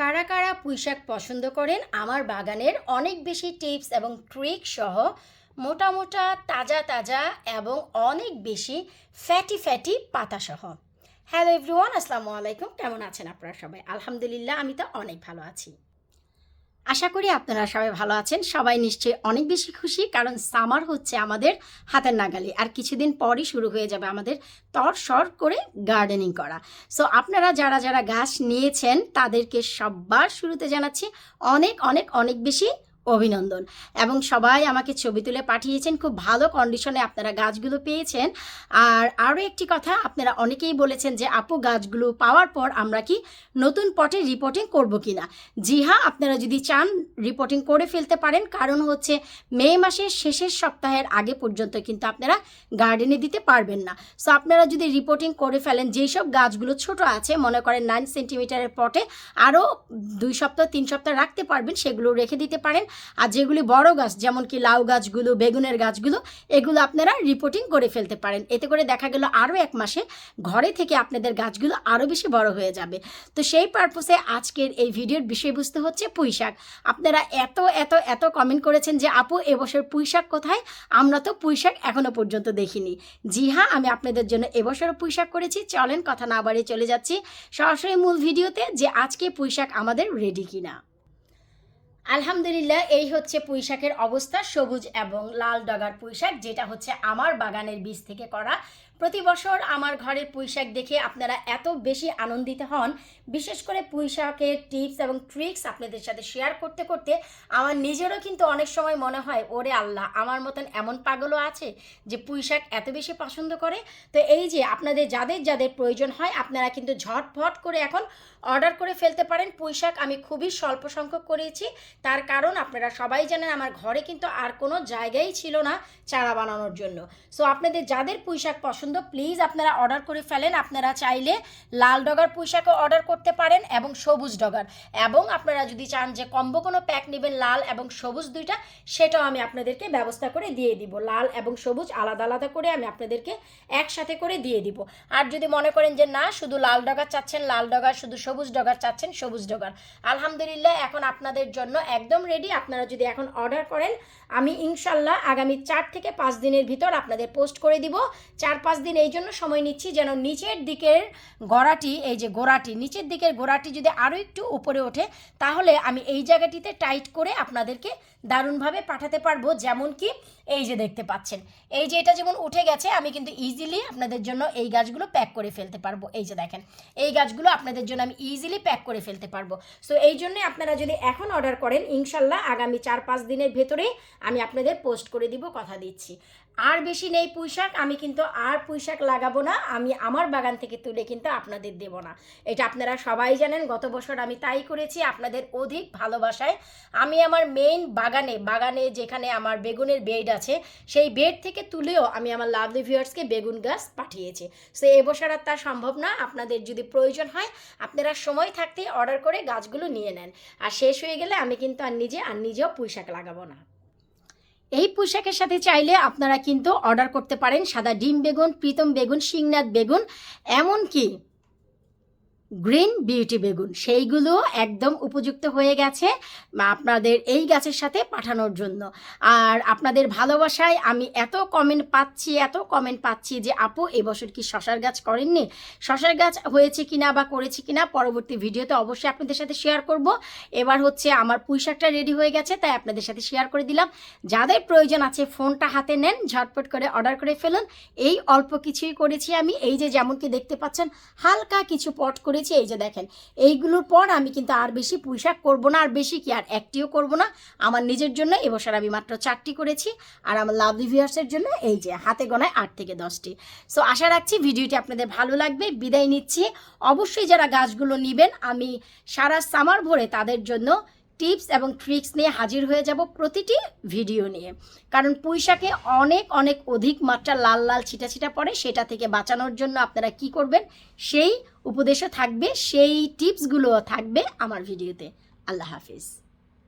কারা কারা পুঁইশাক পছন্দ করেন আমার বাগানের অনেক বেশি টিপস এবং ট্রিক সহ মোটা মোটা, তাজা তাজা এবং অনেক বেশি ফ্যাটি ফ্যাটি পাতাসহ হ্যালো এভরিওয়ান, আসসালামু আলাইকুম। কেমন আছেন আপনারা সবাই? আলহামদুলিল্লাহ, আমি তো অনেক ভালো আছি। আশা করি আপনারা সবাই ভালো আছেন। সবাই নিশ্চয়ই অনেক বেশি খুশি, কারণ সামার হচ্ছে আমাদের হাতের নাগালি। আর কিছুদিন পরই শুরু হয়ে যাবে আমাদের তর সর করে গার্ডেনিং করা। সো আপনারা যারা যারা গাছ নিয়েছেন, তাদেরকে সবার শুরুতে জানাচ্ছি, অনেক অনেক অনেক বেশি অভিনন্দন। এবং সবাই আমাকে ছবি তুলে পাঠিয়েছেন, খুব ভালো কন্ডিশনে আপনারা গাছগুলো পেয়েছেন। আর আরও একটি কথা, আপনারা অনেকেই বলেছেন যে, আপু, গাছগুলো পাওয়ার পর আমরা কি নতুন পটে রিপোর্টিং করব কি না জি হ্যাঁ আপনারা যদি চান রিপোর্টিং করে ফেলতে পারেন। কারণ হচ্ছে, মে মাসের শেষের সপ্তাহের আগে পর্যন্ত কিন্তু আপনারা গার্ডেনে দিতে পারবেন না। সো আপনারা যদি রিপোর্টিং করে ফেলেন, যেই সব গাছগুলো ছোট আছে, মনে করেন নাইন সেন্টিমিটারের পটে, আরও দুই সপ্তাহ, তিন সপ্তাহ রাখতে পারবেন, সেগুলো রেখে দিতে পারেন। আর যেগুলি বড় গাছ, যেমন কি লাউ গাছগুলো, বেগুনের গাছগুলো, এগুলো আপনারা রিপোর্টিং করে ফেলতে পারেন। এতে করে দেখা গেল আরও এক মাসে ঘরে থেকে আপনাদের গাছগুলো আরও বেশি বড় হয়ে যাবে। তো সেই পারপোসে আজকের এই ভিডিওর বিষয়বস্তু হচ্ছে পুঁইশাক আপনারা এত এত এত কমেন্ট করেছেন যে, আপু, এবছর পুঁইশাক কোথায়? আমরা তো পুঁইশাক এখনও পর্যন্ত দেখিনি। জি হ্যাঁ আমি আপনাদের জন্য এবছরও পুঁইশাক করেছি। চলেন, কথা না বাড়িয়ে চলে যাচ্ছি সরাসরি মূল ভিডিওতে যে আজকে পুঁইশাক আমাদের রেডি কিনা। আলহামদুলিল্লাহ, এই হচ্ছে পুঁইশাকের অবস্থা, সবুজ এবং লাল ডগার পুঁইশাক, যেটা হচ্ছে আমার বাগানের বীজ থেকে করা। প্রতি বছর আমার ঘরের পুঁইশাক দেখে আপনারা এত বেশি আনন্দিত হন। বিশেষ করে পুঁইশাকের টিপস এবং ট্রিক্স আপনাদের সাথে শেয়ার করতে করতে আমার নিজেরও কিন্তু অনেক সময় মনে হয়, ওরে আল্লাহ, আমার মতন এমন পাগলও আছে যে পুঁইশাক এত বেশি পছন্দ করে। তো এই যে আপনাদের যাদের যাদের প্রয়োজন হয়, আপনারা কিন্তু ঝটফট করে এখন অর্ডার করে ফেলতে পারেন। পুঁইশাক আমি খুবই স্বল্প সংখ্যক করেছি তার কারণ আপনারা সবাই জানেন আমার ঘরে কিন্তু আর কোনো জায়গাই ছিল না চারা বানানোর জন্য। সো আপনাদের যাদের পুঁইশাক পছন্দ প্লিজ আপনারা অর্ডার করে ফেলেন। আপনারা চাইলে লাল ডগার পুঁইশাকও অর্ডার করতে পারেন এবং সবুজ ডগার। এবং আপনারা যদি চান যে কম্বো কোনো প্যাক নেবেন, লাল এবং সবুজ দুইটা, সেটাও আমি আপনাদেরকে ব্যবস্থা করে দিয়ে দিব। লাল এবং সবুজ আলাদা আলাদা করে আমি আপনাদেরকে একসাথে করে দিয়ে দিব। আর যদি মনে করেন যে না, শুধু লাল ডগার চাচ্ছেন, লাল ডগার, শুধু সবুজ ডগার চাচ্ছেন, সবুজ ডগার। আলহামদুলিল্লাহ, এখন আপনাদের জন্য একদম রেডি আপনারা যদি এখন অর্ডার করেন, আমি ইনশাল্লাহ আগামী চার থেকে পাঁচ দিনের ভিতর আপনাদের পোস্ট করে দিব। চার পাঁচ দিন এই জন্য সময় নিচ্ছি যেন নিচের দিকের গড়াটি, এই যে গোড়াটি, নিচের দিকের গোড়াটি যদি আরও একটু উপরে ওঠে, তাহলে আমি এই জায়গাটিতে টাইট করে আপনাদেরকে দারুণভাবে পাঠাতে পারব। যেমন কি, এই যে দেখতে পাচ্ছেন, এই যে এটা যেমন উঠে গেছে, আমি কিন্তু ইজিলি আপনাদের জন্য এই গাছগুলো প্যাক করে ফেলতে পারব। এই যে দেখেন, এই গাছগুলো আপনাদের জন্য আমি ইজিলি প্যাক করে ফেলতে পারব। সো এই জন্য আপনারা যদি এখন অর্ডার করেন ইনশাল্লাহ আগামী চার পাঁচ দিনের ভেতরে আমি আপনাদের পোস্ট করে দিব কথা দিচ্ছি। আর বেশি নেই পুঁইশাক, আমি কিন্তু আর পুঁইশাক লাগাবো না, আমি আমার বাগান থেকে তুলে কিন্তু আপনাদের দেব না। এটা আপনারা সবাই জানেন, গত বছর আমি তাই করেছি, আপনাদের অধিক ভালোবাসায়। আমি আমার মেইন বাগানে বাগানে যেখানে আমার বেগুনের বেড আছে, সেই বেড থেকে তুলেও আমি আমার লাভলি ভিউয়ার্সকে বেগুন গাছ পাঠিয়েছি। সো এবছর আর তা সম্ভব না, আপনাদের যদি প্রয়োজন হয়, আপনারা সময় থাকতে অর্ডার করে গাছগুলো নিয়ে নেন। আর শেষ হয়ে গেলে আমি কিন্তু আর নিজে, আর নিজেও পুঁইশাক লাগাবো না। এই পোশাকের সাথে চাইলে আপনারা কিন্তু অর্ডার করতে পারেন সাদা ডিম বেগুন, প্রীতম বেগুন, শিংনাথ বেগুন, এমনকি গ্রিন বিউটি বেগুন, সেইগুলো একদম উপযুক্ত হয়ে গেছে আপনাদের এই গাছের সাথে পাঠানোর জন্য। আর আপনাদের ভালোবাসায় আমি এত কমেন্ট পাচ্ছি, এত কমেন্ট পাচ্ছি যে, আপু, এবছর কি শশার গাছ করেননি? শশার গাছ হয়েছে কিনা বা করেছি কিনা পরবর্তী ভিডিওতে অবশ্যই আপনাদের সাথে শেয়ার করব। এবার হচ্ছে আমার পুঁইশাকটা রেডি হয়ে গেছে, তাই আপনাদের সাথে শেয়ার করে দিলাম। যাদের প্রয়োজন আছে ফোনটা হাতে নেন, ঝটপট করে অর্ডার করে ফেলুন। এই অল্প কিছুই করেছি আমি। এই যে যেমন কি দেখতে পাচ্ছেন, হালকা কিছু পট করেছি এই যে দেখেন, এইগুলোর পর আমি কিন্তু আর বেশি পুঁইশাক করব না, আর বেশি কি আর একটিও করব না। আমার নিজের জন্য এবছর আমি মাত্র চারটি করেছি, আর আমার লাভলি ভিউয়ার্সের জন্য এই যে হাতে গোনায় আট থেকে দশটি। সো আশা রাখছি ভিডিওটি আপনাদের ভালো লাগবে, বিদায় নিচ্ছি। অবশ্যই যারা গাছগুলো নেবেন, আমি সারা সামার ভরে তাদের জন্য টিপস এবং ট্রিক্স নিয়ে হাজির হয়ে যাব প্রতিটি ভিডিও নিয়ে। কারণ পুঁইশাকে অনেক অনেক অধিক মাত্রা লাল লাল, ছিটা ছিটা পড়ে, সেটা থেকে বাঁচানোর জন্য আপনারা কি করবেন, সেই উপদেশও থাকবে সেই টিপসগুলোও থাকবে আমার ভিডিওতে। আল্লাহ হাফিজ।